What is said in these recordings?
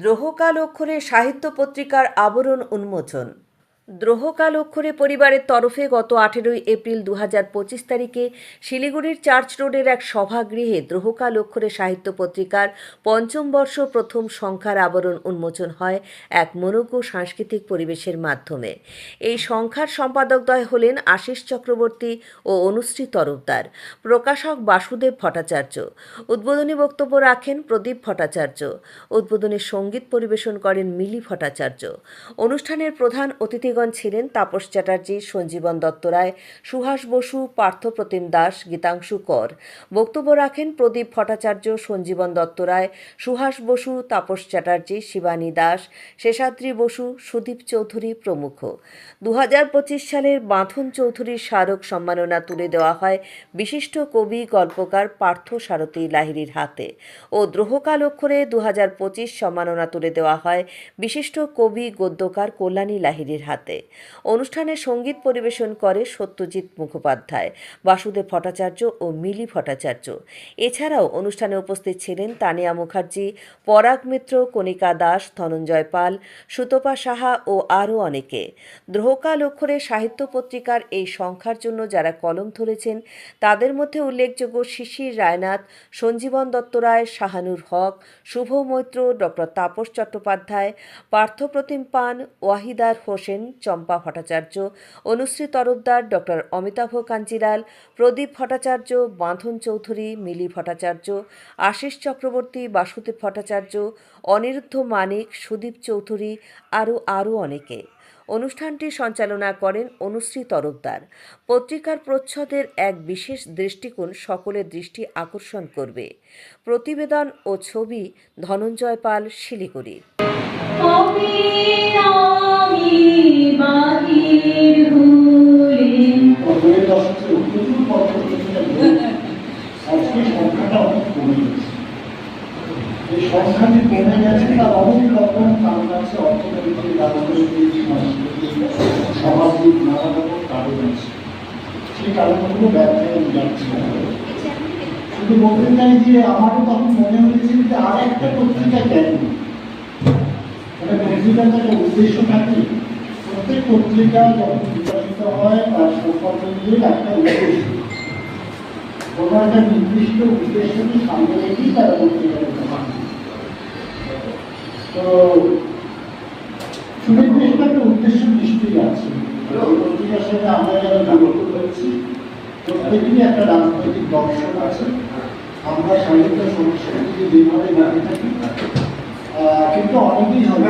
দ্রোহকাল অক্ষরে সাহিত্য পত্রিকার আবরণ উন্মোচন। দ্রোহকাল অক্ষরে পরিবারের তরফে গত আঠেরোই এপ্রিল দু পঁচিশ তারিখে শিলিগুড়ির চার্চ রোডের এক সভাগৃহে দ্রোহকাল অক্ষরে সাহিত্য পত্রিকার পঞ্চম বর্ষ প্রথম সংখ্যার আবরণ উন্মোচন হয় এক মনোজ্ঞ সাংস্কৃতিক পরিবেশের মাধ্যমে। এই সংখ্যার সম্পাদকদ্বয় হলেন আশিস চক্রবর্তী ও অনুশ্রী তরফদার, প্রকাশক বাসুদেব ভট্টাচার্য। উদ্বোধনী বক্তব্য রাখেন প্রদীপ ভট্টাচার্য। উদ্বোধনী সংগীত পরিবেশন করেন মিলি ভট্টাচার্য। অনুষ্ঠানের প্রধান অতিথিগণ ছিলেন তাপস চ্যাটার্জি, সঞ্জীবন দত্ত রায়, সুহাস বসু পার্থপ্রতিম দাস, গীতাংশু কর। বক্তব্য রাখেন প্রদীপ ভট্টাচার্য, সঞ্জীবন দত্ত রায়, সুহাস বসু, তাপস চ্যাটার্জি, শিবানী দাস, শেষাদ্রি বসু, সুদীপ চৌধুরী প্রমুখ। দুহাজার পঁচিশ সালের বাঁধন চৌধুরীর স্মারক সম্মাননা তুলে দেওয়া হয় বিশিষ্ট কবি, গল্পকার পার্থ সারথী লাহিড়ির হাতে ও দ্রোহকাল অক্ষরে দুহাজার পঁচিশ সম্মাননা তুলে দেওয়া হয় বিশিষ্ট কবি, গদ্যকার কল্যাণী লাহিড়ির হাতে। অনুষ্ঠানে সংগীত পরিবেশন করে সত্যজিৎ মুখোপাধ্যায়, বাসুদেব ভট্টাচার্য ও মিলি ভট্টাচার্য। এছাড়াও অনুষ্ঠানে উপস্থিত ছিলেন তানিয়া মুখার্জি, পরাগ মিত্র, কণিকা দাস, ধনঞ্জয় পাল, সুতপা সাহা ও আরও অনেকে। দ্রোহকাল অক্ষরে সাহিত্য পত্রিকার এই সংখ্যার জন্য যারা কলম ধরেছেন, তাদের মধ্যে উল্লেখযোগ্য শিশির রায়নাথ, সঞ্জীবন দত্ত রায়, শাহানুর হক, শুভ মৈত্র, ডক্টর তাপস চট্টোপাধ্যায়, পার্থপ্রতিম পান, ওয়াহিদার হোসেন চম্পা ভট্টাচার্য, অনুশ্রী তরফদার ডক্টর অমিতাভ কাঞ্জিলাল প্রদীপ ভট্টাচার্য, বাঁধন চৌধুরী মিলি ভট্টাচার্য, আশিস চক্রবর্তী, বাসুদেব ভট্টাচার্য, অনিরুদ্ধ মানিক, সুদীপ চৌধুরী আরও আরও অনেকে। অনুষ্ঠানটি সঞ্চালনা করেন অনুশ্রী তরফদার। পত্রিকার প্রচ্ছদের এক বিশেষ দৃষ্টিকোণ সকলের দৃষ্টি আকর্ষণ করবে। প্রতিবেদন ও ছবি ধনঞ্জয় পাল শিলিগুড়ি তার অনেক আছে অর্থনৈতিক রাজনৈতিক সামাজিক নানা রকম কারণ আছে সেই কারণগুলো ব্যাখ্যায় যাচ্ছে। শুধু বলতে চাই যে আমারও তখন মনে হয়েছিল যে আর একটা পত্রিকা কেন মানে পত্রিকার একটা উদ্দেশ্য থাকে প্রত্যেক পত্রিকা যখন বিকশিত হয় তার একটা উদ্দেশ্য কোনো একটা নির্দিষ্ট উদ্দেশ্যকে সামনে রেখেই তারা পত্রিকা। তো সুনির্দিষ্ট একটা উদ্দেশ্য নিশ্চয়ই আছে। পত্রিকার সাথে আমরা যারা জড়িত হয়েছি একটা রাজনৈতিক দর্শন আছে। আমরা সাহিত্য সংস্কৃতিকে যেভাবে দাঁড়িয়ে থাকি কিন্তু অনেকেই হবে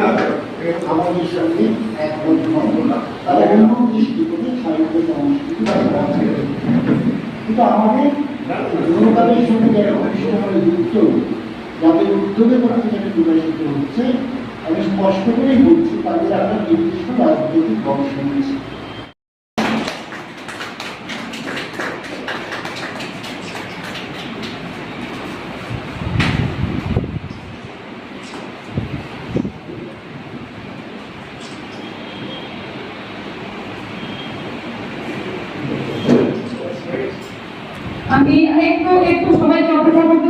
আমাদের সঙ্গে একমত নন তারা অন্য দৃষ্টি সাহিত্য সংস্কৃতি কিন্তু আমাদের জনতাদের সঙ্গে যারা যুক্ত যাদের উদ্যোগে পত্রিকাটি বিকশিত হচ্ছে, আমি স্পষ্ট করেই বলছি, তাদের একটা নির্দিষ্ট রাজনৈতিক দর্শন আছে আমি একটু একটু সবাইকে অপেক্ষা করতে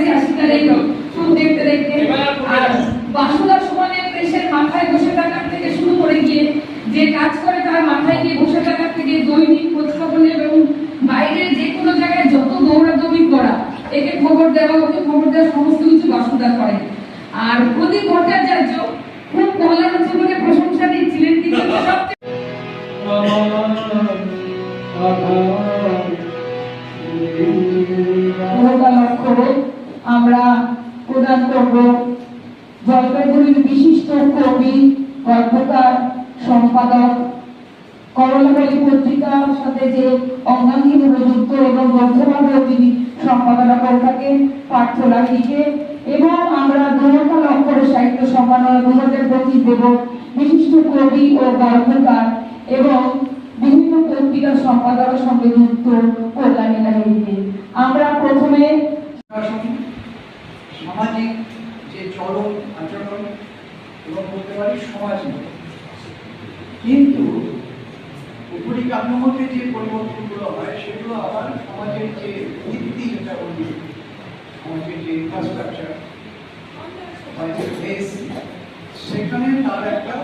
চোখটাও গেছে আশিসদার এই দেখতে দেখতে আর বাসুদার সমানে প্রেসের মাথায় বসে থাকার থেকে শুরু করে গিয়ে যে কাজ করে তার মাথায় গিয়ে বসে থাকার থেকে দৈনিক খোঁজখবর নেবে এবং বাইরে যে কোনো জায়গায় যত দৌড়াদৌড়ি করা একে খবর দেওয়া ওকে খবর দেওয়া সমস্ত কিছু বাসুদা করে আর প্রদীপ ভট্টাচার্য খুব গলার জীবনে প্রশংসা দিচ্ছিলেন কিন্তু সবচেয়ে আমরা প্রদান করব। জলপাইগুড়ির বিশিষ্ট কবি, গল্পকার, সম্পাদক করলাবাড়ি পত্রিকার সাথে যে অঙ্গাঙ্গিভাবে যুক্ত এবং বদ্ধভাবেও তিনি সম্পাদনা করে থাকেন, পার্থ লাহিকে এবং আমরা দোলকাল অক্ষরে সাহিত্য সম্মাননা দু হাজার পঁচিশ দেব। বিশিষ্ট কবি ও গল্পকার এবং বিভিন্ন পত্রিকার সম্পাদকের সঙ্গে যুক্ত কল্যাণী লাহিকে আমরা প্রথমে শাসন সামাজিক যে চলন আচরণ এবং সহজ নয় কিন্তু উপরি কাঠামোতে যে পরিবর্তনগুলো হয়, সেগুলো আবার সমাজের যে ভিত্তি, যেটা বলি, সমাজের যে ইনফ্রাস্ট্রাকচার সেখানে তার একটা